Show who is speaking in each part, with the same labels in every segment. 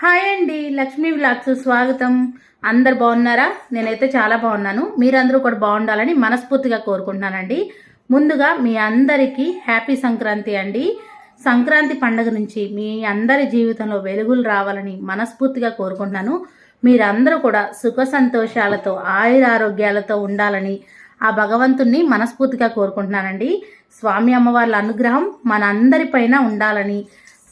Speaker 1: Hi అండి Lakshmi vlogs స్వాగతం. అందరు బాగున్నారా? నేనైతే చాలా బాగున్నాను. మీరందరూ కూడా బాగుండాలని మనస్ఫూర్తిగా కోరుకుంటున్నానండి. ముందుగా మీ అందరికీ హ్యాపీ సంక్రాంతి అండి. సంక్రాంతి పండుగ నుంచి మీ అందరి జీవితంలో వెలుగులు రావాలని మనస్ఫూర్తిగా కోరుకుంటున్నాను. మీరందరూ కూడా సుఖ సంతోషాలతో ఆయురారోగ్యాలతో ఉండాలని ఆ భగవంతుణ్ణి మనస్ఫూర్తిగా కోరుకుంటున్నానండి. స్వామి అమ్మవార్ల అనుగ్రహం మన అందరిపైన ఉండాలని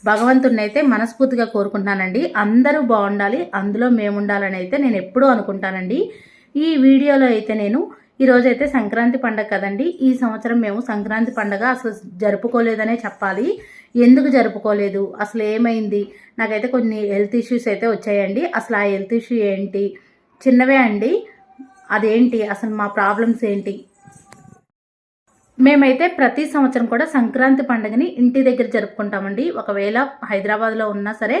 Speaker 1: భగవంతుడిని అయితే మనస్ఫూర్తిగా కోరుకుంటున్నానండి. అందరూ బాగుండాలి అందులో మేము ఉండాలని అయితే నేను ఎప్పుడూ అనుకుంటానండి. ఈ వీడియోలో అయితే నేను ఈరోజు అయితే సంక్రాంతి పండగ కదండి. ఈ సంవత్సరం మేము సంక్రాంతి పండగ అసలు జరుపుకోలేదనే చెప్పాలి. ఎందుకు జరుపుకోలేదు? అసలు ఏమైంది? నాకైతే కొన్ని హెల్త్ ఇష్యూస్ అయితే వచ్చాయండి. అసలు ఆ హెల్త్ ఇష్యూ ఏంటి? చిన్నవే అండి. అదేంటి? అసలు మా ప్రాబ్లమ్స్ ఏంటి? మేమైతే ప్రతి సంవత్సరం కూడా సంక్రాంతి పండుగని ఇంటి దగ్గర జరుపుకుంటామండి. ఒకవేళ హైదరాబాద్లో ఉన్నా సరే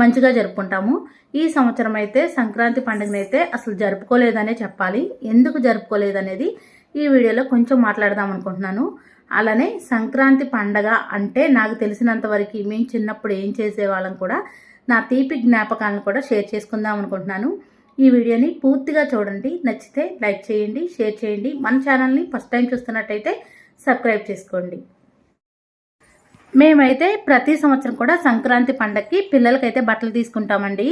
Speaker 1: మంచిగా జరుపుకుంటాము. ఈ సంవత్సరం అయితే సంక్రాంతి పండుగని అయితే అసలు జరుపుకోలేదనే చెప్పాలి. ఎందుకు జరుపుకోలేదనేది ఈ వీడియోలో కొంచెం మాట్లాడదాం అనుకుంటున్నాను. అలానే సంక్రాంతి పండగ అంటే నాకు తెలిసినంత వరకు మేము చిన్నప్పుడు ఏం చేసేవాళ్ళం కూడా నా తీపి జ్ఞాపకాలను కూడా షేర్ చేసుకుందాం అనుకుంటున్నాను. ఈ వీడియోని పూర్తిగా చూడండి. నచ్చితే లైక్ చేయండి షేర్ చేయండి. మన ఛానల్ని ఫస్ట్ టైం చూస్తున్నట్టయితే సబ్స్క్రైబ్ చేసుకోండి. మేమైతే ప్రతి సంవత్సరం కూడా సంక్రాంతి పండగకి పిల్లలకైతే బట్టలు తీసుకుంటామండి.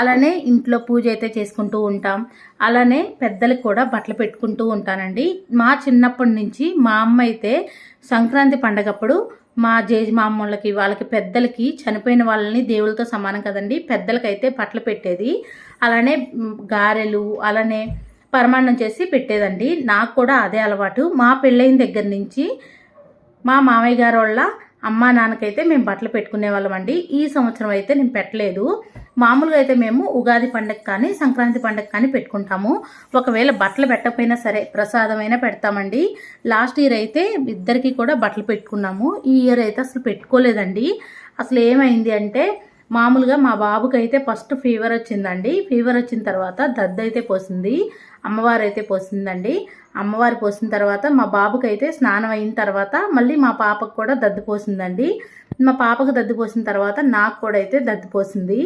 Speaker 1: అలానే ఇంట్లో పూజ అయితే చేసుకుంటూ ఉంటాం. అలానే పెద్దలకు కూడా బట్టలు పెట్టుకుంటూ ఉంటానండి. మా చిన్నప్పటి నుంచి మా అమ్మ అయితే సంక్రాంతి పండగప్పుడు మా జేజి మామూళ్ళకి వాళ్ళకి పెద్దలకి చనిపోయిన వాళ్ళని దేవులతో సమానం కదండి. పెద్దలకైతే బట్టలు పెట్టేది. అలానే గారెలు అలానే పరమాన్నం చేసి పెట్టేదండి. నాకు కూడా అదే అలవాటు. మా పెళ్ళైన దగ్గర నుంచి మా మామయ్య గారు వాళ్ళ అమ్మా నాన్నకైతే మేము బట్టలు పెట్టుకునే వాళ్ళం అండి. ఈ సంవత్సరం అయితే నేను పెట్టలేదు. మామూలుగా అయితే మేము ఉగాది పండగ కానీ సంక్రాంతి పండగ కానీ పెట్టుకుంటాము. ఒకవేళ బట్టలు పెట్టకపోయినా సరే ప్రసాదమైనా పెడతామండి. లాస్ట్ ఇయర్ అయితే ఇద్దరికి కూడా బట్టలు పెట్టుకున్నాము. ఈ ఇయర్ అయితే అసలు పెట్టుకోలేదండి. అసలు ఏమైంది అంటే మామూలుగా మా బాబుకి అయితే ఫస్ట్ ఫీవర్ వచ్చిందండి. ఫీవర్ వచ్చిన తర్వాత దద్ద అయితే పోసింది అమ్మవారు అయితే పోసిందండి. అమ్మవారు పోసిన తర్వాత మా బాబుకి అయితే స్నానం అయిన తర్వాత మళ్ళీ మా పాపకు కూడా దద్దు పోసిందండి. మా పాపకు దద్దు పోసిన తర్వాత నాకు కూడా అయితే దద్దు పోసింది.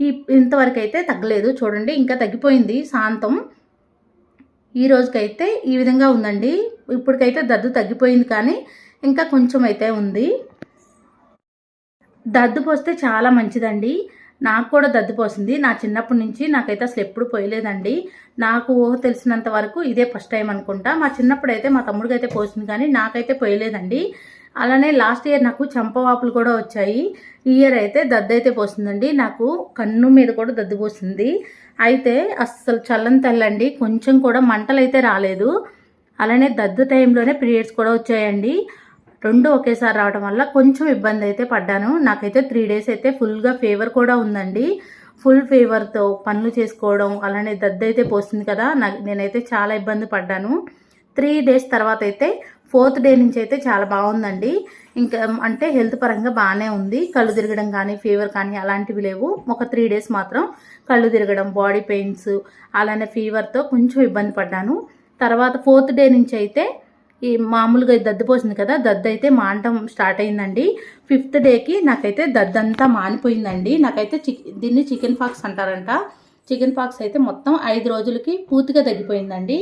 Speaker 1: ఈ ఇంతవరకు అయితే తగ్గలేదు. చూడండి ఇంకా తగ్గిపోయింది శాంతం. ఈ రోజుకైతే ఈ విధంగా ఉందండి. ఇప్పటికైతే దద్దు తగ్గిపోయింది కానీ ఇంకా కొంచెం అయితే ఉంది. దద్దు పోస్తే చాలా మంచిదండి. నాకు కూడా దద్దు పోసింది. నా చిన్నప్పటి నుంచి నాకైతే అసలు ఎప్పుడు పోయలేదండి. నాకు ఊహ తెలిసినంత వరకు ఇదే ఫస్ట్ టైం అనుకుంటా. మా చిన్నప్పుడు అయితే మా తమ్ముడికి అయితే పోసింది కానీ నాకైతే పోయలేదండి. అలానే లాస్ట్ ఇయర్ నాకు చంపవాపులు కూడా వచ్చాయి. ఈ ఇయర్ అయితే దద్దు అయితే పోసిందండి. నాకు కన్ను మీద కూడా దద్దు పోసింది. అయితే అస్సలు చల్లని తెల్లండి. కొంచెం కూడా మంటలు అయితే రాలేదు. అలానే దద్దు టైంలోనే పీరియడ్స్ కూడా వచ్చాయండి. రెండు ఒకేసారి రావడం వల్ల కొంచెం ఇబ్బంది అయితే పడ్డాను. నాకైతే త్రీ డేస్ అయితే ఫుల్గా ఫీవర్ కూడా ఉందండి. ఫుల్ ఫీవర్తో పనులు చేసుకోవడం అలానే దద్ద అయితే పోస్తుంది కదా నాకు నేనైతే చాలా ఇబ్బంది పడ్డాను. త్రీ డేస్ తర్వాత అయితే ఫోర్త్ డే నుంచి అయితే చాలా బాగుందండి. ఇంకా అంటే హెల్త్ పరంగా బాగానే ఉంది. కళ్ళు తిరగడం కానీ ఫీవర్ కానీ అలాంటివి లేవు. ఒక త్రీ డేస్ మాత్రం కళ్ళు తిరగడం బాడీ పెయిన్స్ అలానే ఫీవర్తో కొంచెం ఇబ్బంది పడ్డాను. తర్వాత ఫోర్త్ డే నుంచి అయితే ఈ మామూలుగా దద్దు పోసింది కదా దద్దు అయితే మానటం స్టార్ట్ అయిందండి. ఫిఫ్త్ డేకి నాకైతే దద్దు అంతా మానిపోయిందండి. నాకైతే చిక్ దీన్ని చికెన్ ఫాక్స్ అంటారంట. చికెన్ ఫాక్స్ అయితే మొత్తం ఐదు రోజులకి పూర్తిగా తగ్గిపోయిందండి.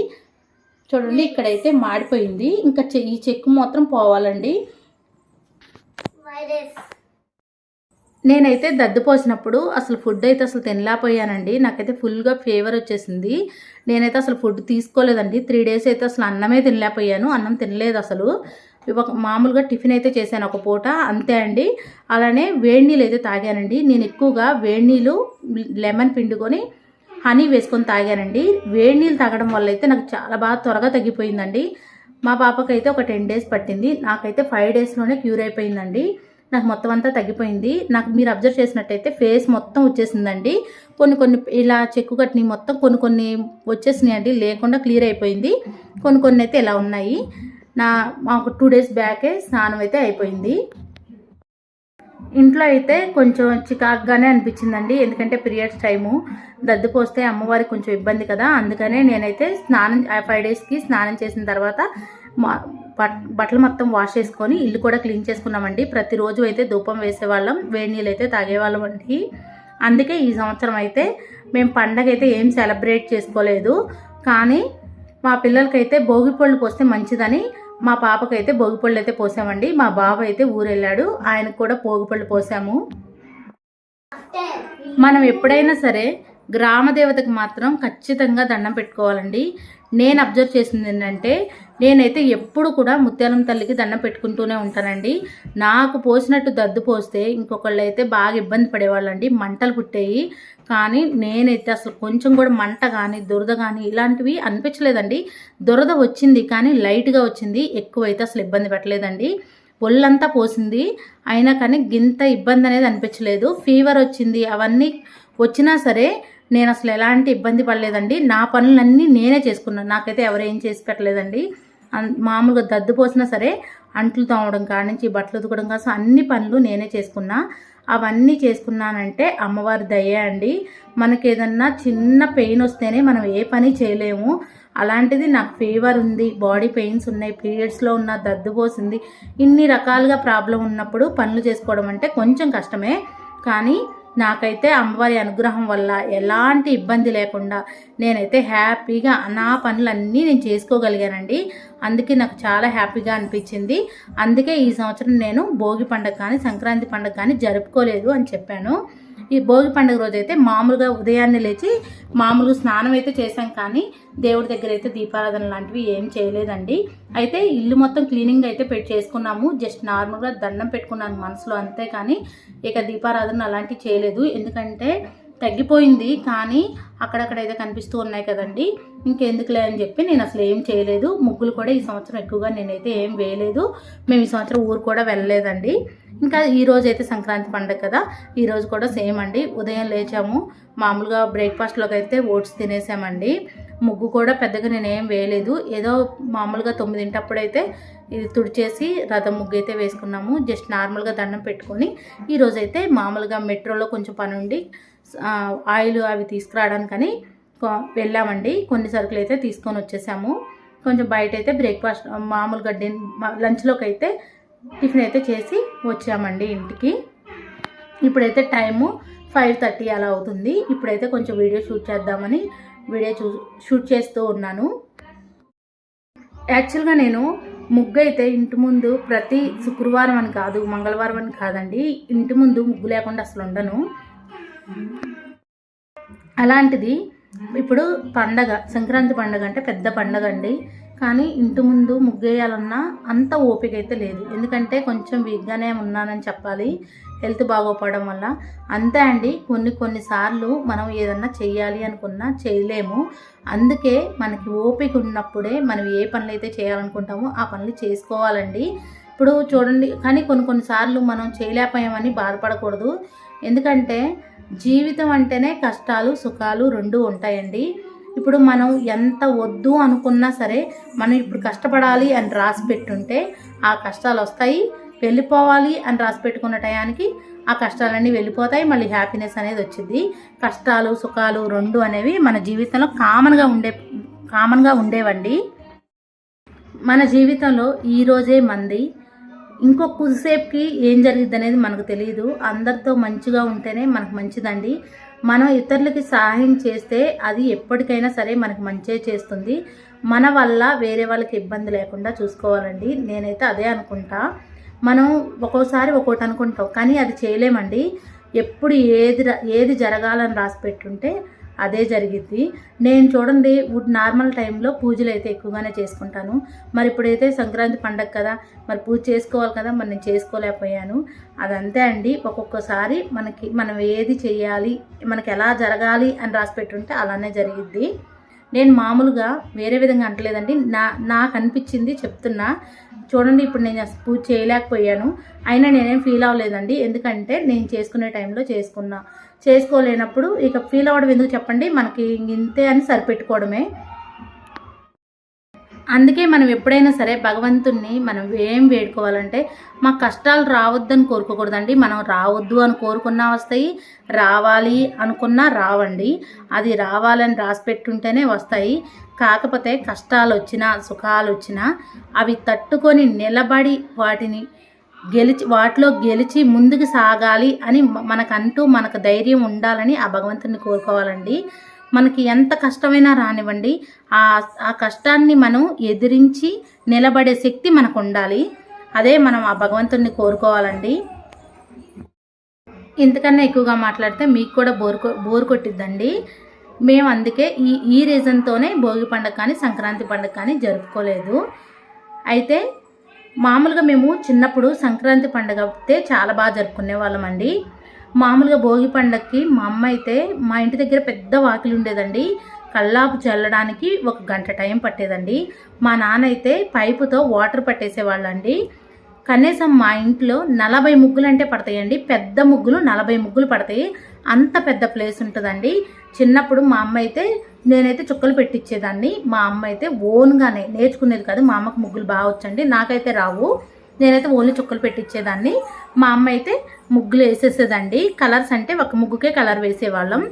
Speaker 1: చూడండి ఇక్కడైతే మాడిపోయింది. ఇంకా ఈ చెక్కు మాత్రం పోవాలండి. నేనైతే దద్దు పోసినప్పుడు అసలు ఫుడ్ అయితే అసలు తినలేకపోయానండి. నాకైతే ఫుల్గా ఫీవర్ వచ్చేసింది. నేనైతే అసలు ఫుడ్ తీసుకోలేదండి. త్రీ డేస్ అయితే అసలు అన్నమే తినలేకపోయాను. అన్నం తినలేదు అసలు. ఒక మామూలుగా టిఫిన్ అయితే చేశాను ఒక పూట. అంతే అండి. అలానే వేడి నీళ్ళు అయితే తాగానండి. నేను ఎక్కువగా వేడి నీళ్ళు లెమన్ పిండుకొని హనీ వేసుకొని తాగానండి. వేడి నీళ్ళు తాగడం వల్ల అయితే నాకు చాలా బాగా త్వరగా తగ్గిపోయిందండి. మా పాపకైతే ఒక టెన్ డేస్ పట్టింది. నాకైతే ఫైవ్ డేస్లోనే క్యూర్ అయిపోయిందండి. నాకు మొత్తం అంతా తగ్గిపోయింది. నాకు మీరు అబ్జర్వ్ చేసినట్టయితే ఫేస్ మొత్తం వచ్చేసిందండి. కొన్ని కొన్ని ఇలా చెక్కు కట్టినవి మొత్తం కొన్ని కొన్ని వచ్చేసినాయి అండి లేకుండా క్లియర్ అయిపోయింది. కొన్ని కొన్ని అయితే ఇలా ఉన్నాయి. నా మాకు టూ డేస్ బ్యాకే స్నానం అయితే అయిపోయింది. ఇంట్లో అయితే కొంచెం చికాగ్గానే అనిపించిందండి. ఎందుకంటే పీరియడ్స్ టైము. దద్దు పోస్తే అమ్మవారికి కొంచెం ఇబ్బంది కదా. అందుకనే నేనైతే స్నానం ఫైవ్ డేస్కి స్నానం చేసిన తర్వాత మా బట్టలు మొత్తం వాష్ చేసుకొని ఇల్లు కూడా క్లీన్ చేసుకున్నామండి. ప్రతిరోజు అయితే ధూపం వేసేవాళ్ళం వేడి నీళ్ళు అయితే తాగేవాళ్ళం అండి. అందుకే ఈ సంవత్సరం అయితే మేము పండగ అయితే ఏం సెలబ్రేట్ చేసుకోలేదు. కానీ మా పిల్లలకైతే భోగి పళ్ళు పోస్తే మంచిదని మా పాపకైతే భోగి పళ్ళు అయితే పోసామండి. మా బాబు అయితే ఊరెళ్ళాడు ఆయనకు కూడా భోగి పళ్ళు పోసాము. మనం ఎప్పుడైనా సరే గ్రామ దేవతకు మాత్రం ఖచ్చితంగా దండం పెట్టుకోవాలండి. నేను అబ్జర్వ్ చేసింది ఏంటంటే నేనైతే ఎప్పుడు కూడా ముత్యాలం తల్లికి దండం పెట్టుకుంటూనే ఉంటానండి. నాకు పోసినట్టు దద్దు పోస్తే ఇంకొకళ్ళు అయితే బాగా ఇబ్బంది పడేవాళ్ళండి మంటలు పుట్టేయి. కానీ నేనైతే అసలు కొంచెం కూడా మంట కానీ దురద కానీ ఇలాంటివి అనిపించలేదండి. దురద వచ్చింది కానీ లైట్గా వచ్చింది ఎక్కువైతే అసలు ఇబ్బంది పెట్టలేదండి. ఒళ్ళంతా పోసింది అయినా కానీ గింత ఇబ్బంది అనేది అనిపించలేదు. ఫీవర్ వచ్చింది అవన్నీ వచ్చినా సరే నేను అసలు ఎలాంటి ఇబ్బంది పడలేదండి. నా పనులన్నీ నేనే చేసుకున్నాను. నాకైతే ఎవరు ఏం చేసి పెట్టలేదండి. అన్- మామూలుగా దద్దు పోసినా సరే అంట్లు తోమడం కాడి నుంచి బట్టలు ఉతకడం కాసం అన్ని పనులు నేనే చేసుకున్నా. అవన్నీ చేసుకున్నానంటే అమ్మవారి దయ అండి. మనకి ఏదన్నా చిన్న పెయిన్ వస్తేనే మనం ఏ పని చేయలేము. అలాంటిది నాకు ఫీవర్ ఉంది బాడీ పెయిన్స్ ఉన్నాయి పీరియడ్స్లో ఉన్న దద్దు పోసింది ఇన్ని రకాలుగా ప్రాబ్లం ఉన్నప్పుడు పనులు చేసుకోవడం అంటే కొంచెం కష్టమే. కానీ నాకైతే అమ్మవారి అనుగ్రహం వల్ల ఎలాంటి ఇబ్బంది లేకుండా నేనైతే హ్యాపీగా నా పనులన్నీ నేను చేసుకోగలిగానండి. అందుకే నాకు చాలా హ్యాపీగా అనిపించింది. అందుకే ఈ సంవత్సరం నేను భోగి పండుగ కానీ సంక్రాంతి పండుగ కానీ జరుపుకోలేదు అని చెప్పాను. ఈ భోగి పండుగ రోజు అయితే మామూలుగా ఉదయాన్నే లేచి మామూలుగా స్నానం అయితే చేశాం కానీ దేవుడి దగ్గర అయితే దీపారాధన లాంటివి ఏం చేయలేదండి. అయితే ఇల్లు మొత్తం క్లీనింగ్ అయితే పెట్టి చేసుకున్నాము. జస్ట్ నార్మల్గా దండం పెట్టుకున్నాను మనసులో అంతే కానీ ఇక దీపారాధన అలాంటివి చేయలేదు. ఎందుకంటే తగ్గిపోయింది కానీ అక్కడక్కడ అయితే కనిపిస్తూ ఉన్నాయి కదండి. ఇంకెందుకులే అని చెప్పి నేను అసలు ఏం చేయలేదు. ముగ్గులు కూడా ఈ సంవత్సరం ఎక్కువగా నేనైతే ఏం వేయలేదు. మేము ఈ సంవత్సరం ఊరు కూడా వెళ్ళలేదండి. ఇంకా ఈ రోజు అయితే సంక్రాంతి పండుగ కదా ఈరోజు కూడా సేమ్ అండి. ఉదయం లేచాము. మామూలుగా బ్రేక్ఫాస్ట్లోకి అయితే ఓట్స్ తినేసామండి. ముగ్గు కూడా పెద్దగా నేనేం వేయలేదు. ఏదో మామూలుగా తొమ్మిదింటప్పుడైతే ఇది తుడిచేసి రథం ముగ్గు అయితే వేసుకున్నాము. జస్ట్ నార్మల్గా దండం పెట్టుకొని ఈరోజైతే మామూలుగా మెట్రోలో కొంచెం పని ఉండి ఆయిల్ అవి తీసుకురావడానికని కొ- వెళ్ళామండి. కొన్ని సరుకులు అయితే తీసుకొని వచ్చేసాము. కొంచెం బయట అయితే బ్రేక్ఫాస్ట్ మామూలుగా డిన్ లంచ్లోకి అయితే టిఫిన్ అయితే చేసి వచ్చామండి ఇంటికి. ఇప్పుడైతే టైము ఫైవ్ థర్టీ అలా అవుతుంది. ఇప్పుడైతే కొంచెం వీడియో షూట్ చేద్దామని వీడియో చూ షూట్ చేస్తూ ఉన్నాను. యాక్చువల్గా నేను ముగ్గు అయితే ఇంటి ముందు ప్రతి శుక్రవారం అని కాదు మంగళవారం అని కాదండి. ఇంటి ముందు ముగ్గు లేకుండా అసలు ఉండను. అలాంటిది ఇప్పుడు పండగ సంక్రాంతి పండగ అంటే పెద్ద పండగ అండి. కానీ ఇంటి ముందు ముగ్గేయాలన్నా అంత ఓపిక అయితే లేదు. ఎందుకంటే కొంచెం వీక్గానే ఉన్నానని చెప్పాలి. హెల్త్ బాగోపడడం వల్ల. అంతే అండి. కొన్ని కొన్నిసార్లు మనం ఏదన్నా చేయాలి అనుకున్నా చేయలేము. అందుకే మనకి ఓపిక ఉన్నప్పుడే మనం ఏ పనులు అయితే చేయాలనుకుంటామో ఆ పనులు చేసుకోవాలండి. ఇప్పుడు చూడండి. కానీ కొన్ని కొన్నిసార్లు మనం చేయలేకపోయామని బాధపడకూడదు. ఎందుకంటే జీవితం అంటేనే కష్టాలు సుఖాలు రెండు ఉంటాయండి. ఇప్పుడు మనం ఎంత వద్దు అనుకున్నా సరే మనం ఇప్పుడు కష్టపడాలి అని రాసి పెట్టుంటే ఆ కష్టాలు వస్తాయి. వెళ్ళిపోవాలి అని రాసి పెట్టుకున్న టయానికి ఆ కష్టాలన్నీ వెళ్ళిపోతాయి. మళ్ళీ హ్యాపీనెస్ అనేది వచ్చింది కష్టాలు సుఖాలు రెండు అనేవి మన జీవితంలో కామన్గా ఉండే కామన్గా ఉండేవండి. మన జీవితంలో ఈరోజే మంది ఇంకో కొద్దిసేపుకి ఏం జరిగింది అనేది మనకు తెలియదు అందరితో మంచిగా ఉంటేనే మనకు మంచిదండి. మనం ఇతరులకి సహాయం చేస్తే అది ఎప్పటికైనా సరే మనకు మంచే చేస్తుంది. మన వల్ల వేరే వాళ్ళకి ఇబ్బంది లేకుండా చూసుకోవాలండి. నేనైతే అదే అనుకుంటా. మనం ఒక్కోసారి ఒక్కోటి అనుకుంటాం కానీ అది చేయలేమండి. ఎప్పుడు ఏది ఏది జరగాలని రాసి పెట్టుంటే అదే జరిగిద్ది. నేను చూడండి వుడ్ నార్మల్ టైంలో పూజలు అయితే ఎక్కువగానే చేసుకుంటాను. మరి ఇప్పుడైతే సంక్రాంతి పండగ కదా మరి పూజ చేసుకోవాలి కదా మరి నేను చేసుకోలేకపోయాను. అదంతే అండి. ఒక్కొక్కసారి మనకి మనం ఏది చేయాలి మనకి ఎలా జరగాలి అని రాసి పెట్టుంటే అలానే జరిగిద్ది. నేను మామూలుగా వేరే విధంగా అంటలేదండి. నా నాకు అనిపించింది చెప్తున్నా. చూడండి ఇప్పుడు నేను అసలు పూజ చేయలేకపోయాను. అయినా నేనేం ఫీల్ అవ్వలేదండి. ఎందుకంటే నేను చేసుకునే టైంలో చేసుకున్నా. చేసుకోలేనప్పుడు ఇక ఫీల్ అవ్వడం ఎందుకు చెప్పండి? మనకి ఇంతే అని సరిపెట్టుకోవడమే. అందుకే మనం ఎప్పుడైనా సరే భగవంతుణ్ణి మనం ఏం వేడుకోవాలంటే మా కష్టాలు రావద్దని కోరుకోకూడదండి. మనం రావద్దు అని కోరుకున్నా వస్తాయి. రావాలి అనుకున్నా రావండి. అది రావాలని రాసి పెట్టుంటేనే వస్తాయి. కాకపోతే కష్టాలు వచ్చినా సుఖాలు వచ్చినా అవి తట్టుకొని నిలబడి వాటిని గెలిచి వాటిలో గెలిచి ముందుకు సాగాలి అని మనకంటూ మనకు ధైర్యం ఉండాలని ఆ భగవంతుని కోరుకోవాలండి. మనకి ఎంత కష్టమైనా రానివ్వండి. ఆ ఆ కష్టాన్ని మనం ఎదిరించి నిలబడే శక్తి మనకు ఉండాలి అదే మనం ఆ భగవంతుడిని కోరుకోవాలండి. ఇంతకన్నా ఎక్కువగా మాట్లాడితే మీకు కూడా బోర్ బోరు బోర్ కొట్టిద్దండి. మేము అందుకే ఈ ఈ రీజన్తోనే భోగి పండుగ కానీ సంక్రాంతి పండుగ కానీ జరుపుకోలేదు. అయితే మామూలుగా మేము చిన్నప్పుడు సంక్రాంతి పండుగ అయితే చాలా బాగా జరుపుకునే వాళ్ళం అండి. మామూలుగా భోగి పండగకి మా అమ్మ అయితే మా ఇంటి దగ్గర పెద్ద వాకిలి ఉండేదండి. కల్లాపు చల్లడానికి ఒక గంట టైం పట్టేదండి. మా నాన్న అయితే పైపుతో వాటర్ పట్టేసేవాళ్ళండి. కనీసం మా ఇంట్లో నలభై ముగ్గులు అంటే పడతాయండి. పెద్ద ముగ్గులు నలభై ముగ్గులు పడతాయి. అంత పెద్ద ప్లేస్ ఉంటుందండి. చిన్నప్పుడు మా అమ్మ అయితే నేనైతే చుక్కలు పెట్టించేదాన్ని మా అమ్మ అయితే ఓన్గానే నేర్చుకునేది కాదు. మా అమ్మకు ముగ్గులు బాగా వచ్చండి. నాకైతే రావు. నేనైతే ఓన్లీ చుక్కలు పెట్టించేదాన్ని మా అమ్మ అయితే ముగ్గులు వేసేసేదండి. కలర్స్ అంటే ఒక ముగ్గుకే కలర్ వేసేవాళ్ళం.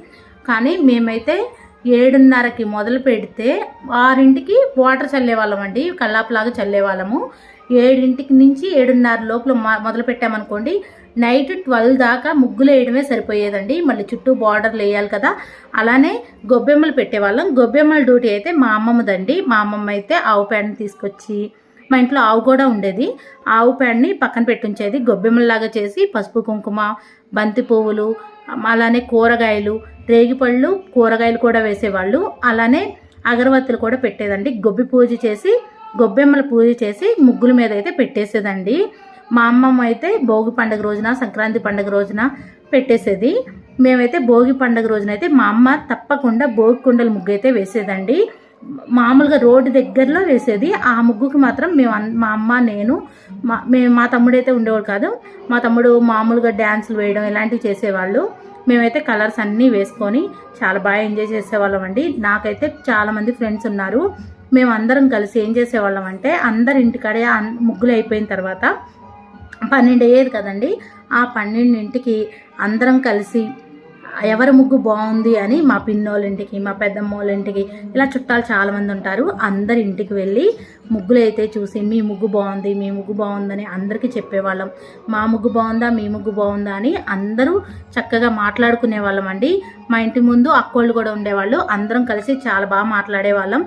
Speaker 1: కానీ మేమైతే ఏడున్నరకి మొదలు పెడితే ఆరింటికి వాటర్ చల్లేవాళ్ళం అండి కల్లాపులాగా చల్లేవాళ్ళము. ఏడింటికి నుంచి ఏడున్నర లోపల మొదలు పెట్టామనుకోండి నైట్ ట్వెల్వ్ దాకా ముగ్గులు వేయడమే సరిపోయేదండి. మళ్ళీ చుట్టూ బార్డర్లు వేయాలి కదా. అలానే గొబ్బెమ్మలు పెట్టేవాళ్ళం. గొబ్బెమ్మల డ్యూటీ అయితే మా అమ్మమ్మదండి. మా అమ్మమ్మ అయితే ఆవు పేడని తీసుకొచ్చి మా ఇంట్లో ఆవు కూడా ఉండేది. ఆవు పేడని పక్కన పెట్టుంచేది. గొబ్బెమ్మలాగా చేసి పసుపు కుంకుమ బంతి పువ్వులు అలానే కూరగాయలు రేగిపళ్ళు కూరగాయలు కూడా వేసేవాళ్ళు. అలానే అగరవత్తులు కూడా పెట్టేదండి. గొబ్బి పూజ చేసి గొబ్బెమ్మల పూజ చేసి ముగ్గుల మీద అయితే పెట్టేసేదండి. మా అమ్మమ్మ అయితే భోగి పండుగ రోజున సంక్రాంతి పండుగ రోజున పెట్టేసేది. మేమైతే భోగి పండుగ రోజున అయితే మా అమ్మ తప్పకుండా భోగి కుండల ముగ్గు అయితే వేసేదండి. మామూలుగా రోడ్డు దగ్గరలో వేసేది. ఆ ముగ్గుకి మాత్రం మేము మా అమ్మ నేను మా మేము మా తమ్ముడైతే ఉండేవాడు కాదు. మా తమ్ముడు మామూలుగా డ్యాన్సులు వేయడం ఇలాంటివి చేసేవాళ్ళు. మేమైతే కలర్స్ అన్నీ వేసుకొని చాలా బాగా ఎంజాయ్ చేసేవాళ్ళం అండి. నాకైతే చాలామంది ఫ్రెండ్స్ ఉన్నారు. మేము అందరం కలిసి ఏం చేసేవాళ్ళం అంటే అందరి ఇంటికాడే ముగ్గులు అయిపోయిన తర్వాత పన్నెండు అయ్యేది కదండి. ఆ పన్నెండింటికి అందరం కలిసి ఎవరి ముగ్గు బాగుంది అని మా పిన్నోళ్ళింటికి మా పెద్దమ్మ వాళ్ళ ఇంటికి ఇలా చుట్టాలు చాలామంది ఉంటారు. అందరి ఇంటికి వెళ్ళి ముగ్గులు అయితే చూసి మీ ముగ్గు బాగుంది మీ ముగ్గు బాగుందని అందరికీ చెప్పేవాళ్ళం. మా ముగ్గు బాగుందా మీ ముగ్గు బాగుందా అని అందరూ చక్కగా మాట్లాడుకునే వాళ్ళం అండి మా ఇంటి ముందు అక్కోళ్ళు కూడా ఉండేవాళ్ళు. అందరం కలిసి చాలా బాగా మాట్లాడేవాళ్ళం.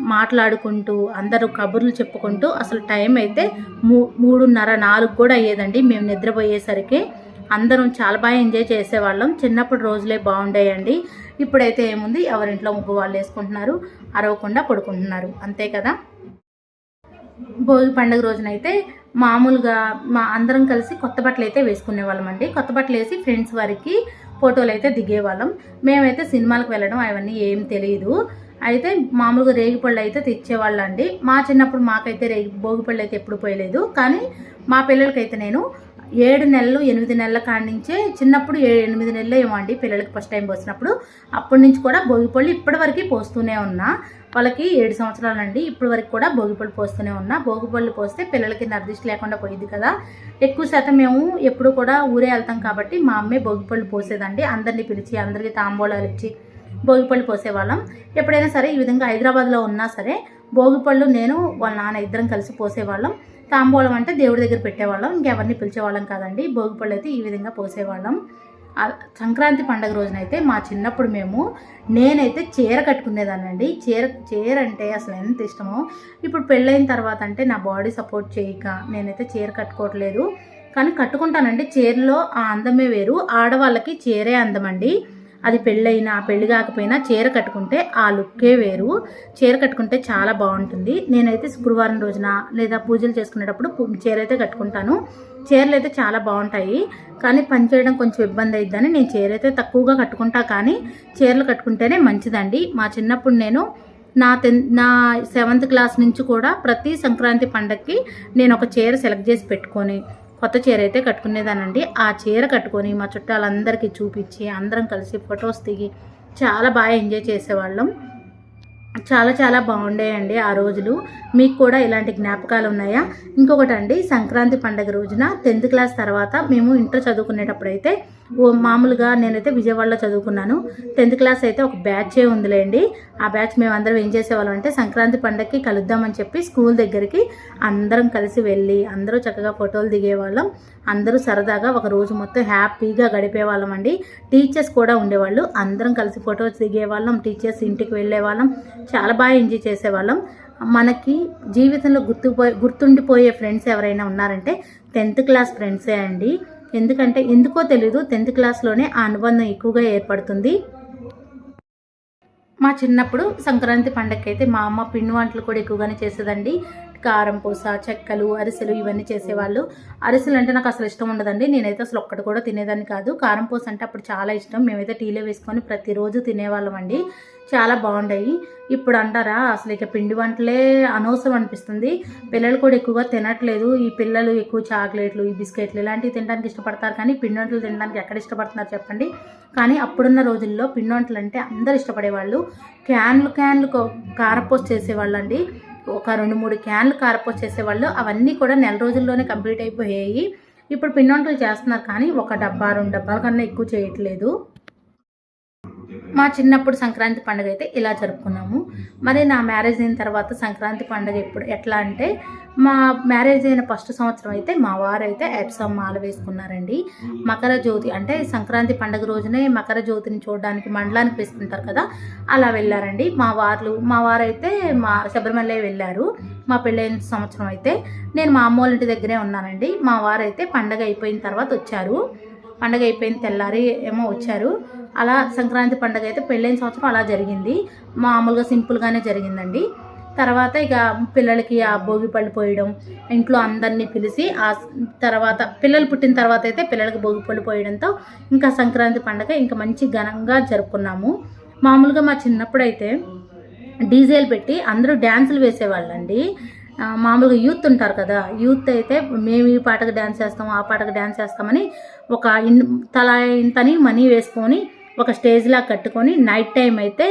Speaker 1: మాట్లాడుకుంటూ అందరూ కబుర్లు చెప్పుకుంటూ అసలు టైం అయితే మూ మూడున్నర నాలుగు కూడా అయ్యేదండి. మేము నిద్రపోయేసరికి అందరం చాలా బాగా ఎంజాయ్ చేసేవాళ్ళం. చిన్నప్పుడు రోజులే బాగుండేయండి. ఇప్పుడైతే ఏముంది? ఎవరింట్లో ముగ్గు వాళ్ళు వేసుకుంటున్నారు అరవకుండా పడుకుంటున్నారు. అంతే కదా? భోగి పండుగ రోజునైతే మామూలుగా మా అందరం కలిసి కొత్త బట్టలు అయితే వేసుకునే వాళ్ళం అండి. కొత్త బట్టలు వేసి ఫ్రెండ్స్ వారికి ఫోటోలు అయితే దిగేవాళ్ళం. మేమైతే సినిమాలకు వెళ్ళడం అవన్నీ ఏం తెలియదు అయితే మామూలుగా రేగిపళ్ళు అయితే తెచ్చేవాళ్ళు అండి మా చిన్నప్పుడు మాకైతే రేగి భోగిపళ్ళు అయితే ఎప్పుడు పోయలేదు. కానీ మా పిల్లలకైతే నేను ఏడు నెలలు ఎనిమిది నెలల కాడి నుంచే చిన్నప్పుడు ఏ ఎనిమిది నెలలు ఏమో అండి పిల్లలకి ఫస్ట్ టైం పోసినప్పుడు. అప్పటి నుంచి కూడా భోగిపళ్ళు ఇప్పటివరకు పోస్తూనే ఉన్నా. వాళ్ళకి ఏడు సంవత్సరాలండి. ఇప్పటి వరకు కూడా భోగిపళ్ళు పోస్తూనే ఉన్నా. భోగిపళ్ళు పోస్తే పిల్లలకి నర్దిష్టి లేకుండా పోయింది కదా. ఎక్కువ శాతం మేము ఎప్పుడు కూడా ఊరే వెళ్తాం కాబట్టి మా అమ్మే భోగిపళ్ళు పోసేదండి. అందరినీ పిలిచి అందరికీ తాంబూలాలు ఇచ్చి భోగిపళ్ళు పోసేవాళ్ళం. ఎప్పుడైనా సరే ఈ విధంగా హైదరాబాద్లో ఉన్నా సరే భోగిపళ్ళు నేను వాళ్ళ నాన్న ఇద్దరం కలిసి పోసేవాళ్ళం. తాంబూలం అంటే దేవుడి దగ్గర పెట్టేవాళ్ళం. ఇంకెవరిని పిలిచేవాళ్ళం కాదండి. భోగిపళ్ళు అయితే ఈ విధంగా పోసేవాళ్ళం. సంక్రాంతి పండగ రోజునైతే మా చిన్నప్పుడు మేము నేనైతే చీర కట్టుకునేదానండి చీర చీర అంటే అసలు ఎంత ఇష్టమో. ఇప్పుడు పెళ్ళైన తర్వాత అంటే నా బాడీ సపోర్ట్ చేయక నేనైతే చీర కట్టుకోవట్లేదు. కానీ కట్టుకుంటానండి. చీరలో ఆ అందమే వేరు. ఆడవాళ్ళకి చీరే అందమండి. అది పెళ్ళైనా పెళ్ళి కాకపోయినా చీర కట్టుకుంటే ఆ లుక్కే వేరు. చీర కట్టుకుంటే చాలా బాగుంటుంది. నేనైతే శుక్రవారం రోజున లేదా పూజలు చేసుకునేటప్పుడు చీర అయితే కట్టుకుంటాను. చీరలు అయితే చాలా బాగుంటాయి. కానీ పని చేయడం కొంచెం ఇబ్బంది అయిద్దని నేను చీర అయితే తక్కువగా కట్టుకుంటా. కానీ చీరలు కట్టుకుంటేనే మంచిదండి. మా చిన్నప్పుడు నేను నా టెన్ నా సెవెంత్ క్లాస్ నుంచి కూడా ప్రతి సంక్రాంతి పండగకి నేను ఒక చీర సెలెక్ట్ చేసి పెట్టుకొని కొత్త చీర అయితే కట్టుకునేదానండి. ఆ చీర కట్టుకొని మా చుట్టాలందరికీ చూపించి అందరం కలిసి ఫొటోస్ దిగి చాలా బాగా ఎంజాయ్ చేసేవాళ్ళం. చాలా చాలా బాగుండేయండి ఆ రోజులు. మీకు కూడా ఇలాంటి జ్ఞాపకాలు ఉన్నాయా? ఇంకొకటి అండి సంక్రాంతి పండగ రోజున టెన్త్ క్లాస్ తర్వాత మేము ఇంటర్ చదువుకునేటప్పుడు అయితే మామూలుగా నేనైతే విజయవాడలో చదువుకున్నాను. టెన్త్ క్లాస్ అయితే ఒక బ్యాచే ఉందిలేండి. ఆ బ్యాచ్ మేము అందరం ఏం చేసేవాళ్ళం అంటే సంక్రాంతి పండగకి కలుద్దామని చెప్పి స్కూల్ దగ్గరికి అందరం కలిసి వెళ్ళి అందరూ చక్కగా ఫోటోలు దిగేవాళ్ళం. అందరూ సరదాగా ఒక రోజు మొత్తం హ్యాపీగా గడిపేవాళ్ళం అండి. టీచర్స్ కూడా ఉండేవాళ్ళు. అందరం కలిసి ఫొటోస్ దిగేవాళ్ళం. టీచర్స్ ఇంటికి వెళ్ళేవాళ్ళం. చాలా బాగా ఎంజాయ్ చేసేవాళ్ళం. మనకి జీవితంలో గుర్తుపోయే గుర్తుండిపోయే ఫ్రెండ్స్ ఎవరైనా ఉన్నారంటే టెన్త్ క్లాస్ ఫ్రెండ్సే అండి. ఎందుకంటే ఎందుకో తెలీదు టెన్త్ క్లాస్లోనే ఆ అనుబంధం ఎక్కువగా ఏర్పడుతుంది. మా చిన్నప్పుడు సంక్రాంతి పండగకి అయితే మా అమ్మ పిండి వంటలు కూడా ఎక్కువగానే చేసేదండి. కారం పూస చెక్కలు అరిసెలు ఇవన్నీ చేసేవాళ్ళు. అరిసెలు అంటే నాకు అసలు ఇష్టం ఉండదండి. నేనైతే అసలు ఒక్కటి కూడా తినేదాన్ని కాదు. కారం పూస అంటే అప్పుడు చాలా ఇష్టం. మేమైతే టీలో వేసుకొని ప్రతిరోజు తినేవాళ్ళం అండి చాలా బాగుండేవి. ఇప్పుడు అంటారా? అసలు ఇక పిండి వంటలే అనవసరం అనిపిస్తుంది. పిల్లలు కూడా ఎక్కువగా తినట్లేదు. ఈ పిల్లలు ఎక్కువ చాక్లెట్లు ఈ బిస్కెట్లు ఇలాంటివి తినడానికి ఇష్టపడతారు కానీ పిండి వంటలు తినడానికి ఎక్కడ ఇష్టపడుతున్నారు చెప్పండి. కానీ అప్పుడున్న రోజుల్లో పిండి వంటలు అంటే అందరు ఇష్టపడేవాళ్ళు. క్యాన్లు క్యాన్లు కారపోస్ట్ చేసేవాళ్ళు అండి ఒక రెండు మూడు క్యాన్లు కారపోసి చేసేవాళ్ళు. అవన్నీ కూడా నెల రోజుల్లోనే కంప్లీట్ అయిపోయాయి. ఇప్పుడు పిండి వంటలు చేస్తున్నారు కానీ ఒక డబ్బా రెండు డబ్బాల కన్నా ఎక్కువ చేయట్లేదు. మా చిన్నప్పుడు సంక్రాంతి పండుగ అయితే ఇలా జరుపుకున్నాము. మరి నా మ్యారేజ్ అయిన తర్వాత సంక్రాంతి పండుగ ఎప్పుడు ఎట్లా అంటే మా మ్యారేజ్ అయిన ఫస్ట్ సంవత్సరం అయితే మా వారు అయితే ఎప్సమ్ మాల వేసుకున్నారండి. మకర జ్యోతి అంటే సంక్రాంతి పండుగ రోజునే మకర జ్యోతిని చూడడానికి మండలానికి వేసుకుంటారు కదా అలా వెళ్ళారండి. మా వారు మా వారైతే మా శబరిమల వెళ్ళారు. మా పెళ్ళైన సంవత్సరం అయితే నేను మా అమ్మ వాళ్ళ ఇంటి దగ్గరే ఉన్నానండి. మా వారైతే పండగ అయిపోయిన తర్వాత వచ్చారు. పండగ అయిపోయింది తెల్లారి ఏమో వచ్చారు. అలా సంక్రాంతి పండగ అయితే పెళ్ళైన సంవత్సరం అలా జరిగింది. మామూలుగా సింపుల్గానే జరిగిందండి. తర్వాత ఇక పిల్లలకి ఆ భోగి పళ్ళు పోయడం ఇంట్లో అందరినీ పిలిచి ఆ తర్వాత పిల్లలు పుట్టిన తర్వాత అయితే పిల్లలకి భోగి పళ్ళు పోయడంతో ఇంకా సంక్రాంతి పండగ ఇంకా మంచి ఘనంగా జరుపుకున్నాము. మామూలుగా మా చిన్నప్పుడు అయితే డీజేలు పెట్టి అందరూ డ్యాన్సులు వేసేవాళ్ళండి. మామూలుగా యూత్ ఉంటారు కదా యూత్ అయితే మేము ఈ పాటకు డ్యాన్స్ చేస్తాం ఆ పాటకు డ్యాన్స్ చేస్తామని ఒక ఇన్ తలా ఇంతని మనీ వేసుకొని ఒక స్టేజ్లా కట్టుకొని నైట్ టైం అయితే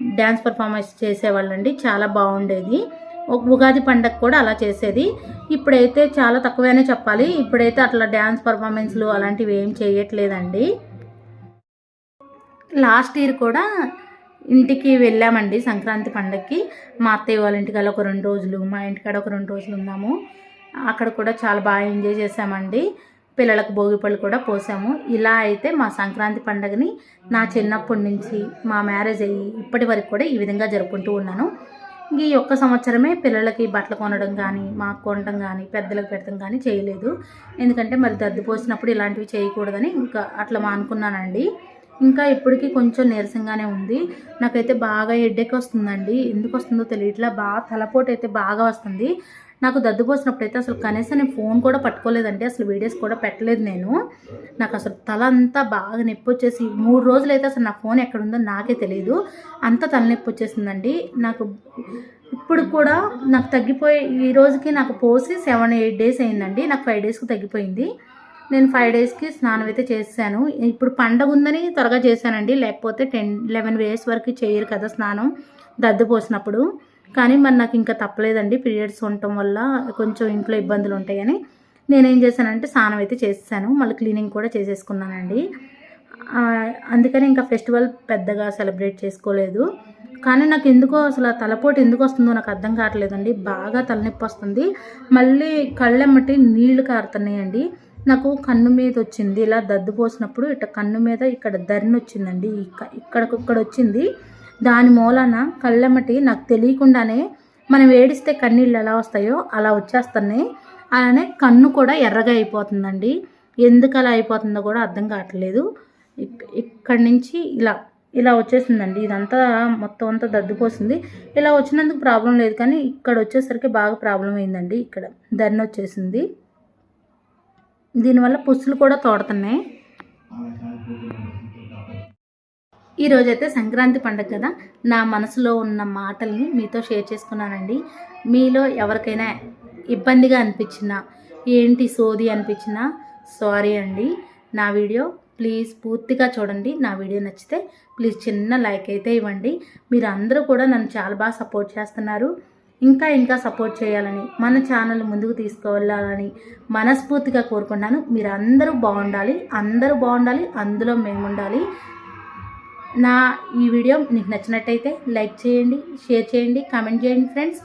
Speaker 1: డ్యాన్స్ పర్ఫార్మెన్స్ చేసేవాళ్ళండి చాలా బాగుండేది. ఒక ఉగాది పండగ కూడా అలా చేసేది. ఇప్పుడైతే చాలా తక్కువనే చెప్పాలి ఇప్పుడైతే అట్లా డ్యాన్స్ పర్ఫార్మెన్స్లు అలాంటివి ఏం చేయట్లేదండి. లాస్ట్ ఇయర్ కూడా ఇంటికి వెళ్ళామండి సంక్రాంతి పండగకి మా అత్తయ్య వాళ్ళ ఇంటికాడ ఒక రెండు రోజులు మా ఇంటికాడ ఒక రెండు రోజులు ఉన్నాము. అక్కడ కూడా చాలా బాగా ఎంజాయ్ చేసామండి పిల్లలకు భోగి పళ్ళు కూడా పోసాము. ఇలా అయితే మా సంక్రాంతి పండగని నా చిన్నప్పటి నుంచి మా మ్యారేజ్ అయ్యి ఇప్పటి వరకు కూడా ఈ విధంగా జరుపుకుంటూ ఉన్నాను. ఈ ఒక్క సంవత్సరమే పిల్లలకి బట్టలు కొనడం కానీ మాకు కొనడం కానీ పెద్దలకు పెట్టడం కానీ చేయలేదు. ఎందుకంటే మరి దద్దు పోసినప్పుడు ఇలాంటివి చేయకూడదని ఇంకా అట్లా మానుకున్నానండి ఇంకా ఇప్పటికీ కొంచెం నీరసంగానే ఉంది. నాకైతే బాగా హెడ్ఏక్ వస్తుందండి. ఎందుకు వస్తుందో తెలియట్లా బాగా తలపోటు అయితే బాగా వస్తుంది. నాకు దద్దు పోసినప్పుడు అయితే అసలు కనీసం నేను ఫోన్ కూడా పట్టుకోలేదండి. అసలు వీడియోస్ కూడా పెట్టలేదు నేను. నాకు అసలు తల అంతా బాగా నొప్పి వచ్చేసి మూడు రోజులు అయితే అసలు నా ఫోన్ ఎక్కడుందో నాకే తెలియదు. అంత తలనొప్పి వచ్చేసిందండి. నాకు ఇప్పుడు కూడా నాకు తగ్గిపోయి ఈ రోజుకి నాకు పోసి సెవెన్ ఎయిట్ డేస్ అయిందండి. నాకు ఫైవ్ డేస్కి తగ్గిపోయింది. నేను ఫైవ్ డేస్కి స్నానం అయితే చేశాను. ఇప్పుడు పండగ ఉందని త్వరగా చేశానండి. లేకపోతే టెన్ లెవెన్ డేస్ వరకు చేయరు కదా స్నానం దద్దు పోసినప్పుడు. కానీ మరి నాకు ఇంకా తప్పలేదండి. పీరియడ్స్ ఉండటం వల్ల కొంచెం ఇంట్లో ఇబ్బందులు ఉంటాయని నేనేం చేశానంటే స్నానం అయితే చేసేసాను. మళ్ళీ క్లీనింగ్ కూడా చేసేసుకున్నానండి. అందుకని ఇంకా ఫెస్టివల్ పెద్దగా సెలబ్రేట్ చేసుకోలేదు. కానీ నాకు ఎందుకో అసలు ఆ తలపోటు ఎందుకు వస్తుందో నాకు అర్థం కావట్లేదండి. బాగా తలనొప్పి వస్తుంది. మళ్ళీ కళ్ళెమ్మటి నీళ్ళు కారుతున్నాయండి. నాకు కన్ను మీద వచ్చింది. ఇలా దద్దు పోసినప్పుడు ఇట్లా కన్ను మీద ఇక్కడ దరిని వచ్చిందండి. ఇక్క- ఇక్కడ ఇక్కడ వచ్చింది. దాని మూలాన కళ్ళెమ్మటి నాకు తెలియకుండానే మనం ఏడిస్తే కన్నీళ్ళు ఎలా వస్తాయో అలా వచ్చేస్తున్నాయి అలానే కన్ను కూడా ఎర్రగా అయిపోతుందండి. ఎందుకు అలా అయిపోతుందో కూడా అర్థం కావట్లేదు. ఇక్- ఇక్కడి నుంచి ఇలా ఇలా వచ్చేసిందండి. ఇదంతా మొత్తం అంతా దద్దుపోసింది ఇలా వచ్చినందుకు ప్రాబ్లం లేదు కానీ ఇక్కడ వచ్చేసరికి బాగా ప్రాబ్లం అయిందండి. ఇక్కడ దర్ని వచ్చేసింది. దీనివల్ల పుస్సులు కూడా తోడుతున్నాయి. ఈరోజైతే సంక్రాంతి పండుగ కదా. నా మనసులో ఉన్న మాటల్ని మీతో షేర్ చేసుకున్నానండి. మీలో ఎవరికైనా ఇబ్బందిగా అనిపించినా ఏంటి సోది అనిపించినా సారీ అండి. నా వీడియో ప్లీజ్ పూర్తిగా చూడండి. నా వీడియో నచ్చితే ప్లీజ్ చిన్న లైక్ అయితే ఇవ్వండి. మీరు అందరూ కూడా నన్ను చాలా బాగా సపోర్ట్ చేస్తున్నారు. ఇంకా ఇంకా సపోర్ట్ చేయాలని మన ఛానల్ ముందుకు తీసుకువెళ్ళాలని మనస్ఫూర్తిగా కోరుకున్నాను మీరు అందరూ బాగుండాలి అందరూ బాగుండాలి అందులో మేము ఉండాలి నా ఈ వీడియో మీకు నచ్చినట్టయితే లైక్ చేయండి షేర్ చేయండి కామెంట్ చేయండి ఫ్రెండ్స్.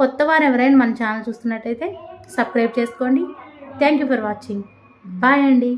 Speaker 1: కొత్త వారు ఎవరైనా మన ఛానల్ చూస్తున్నట్టయితే సబ్స్క్రైబ్ చేసుకోండి. Thank you for watching bye అండి.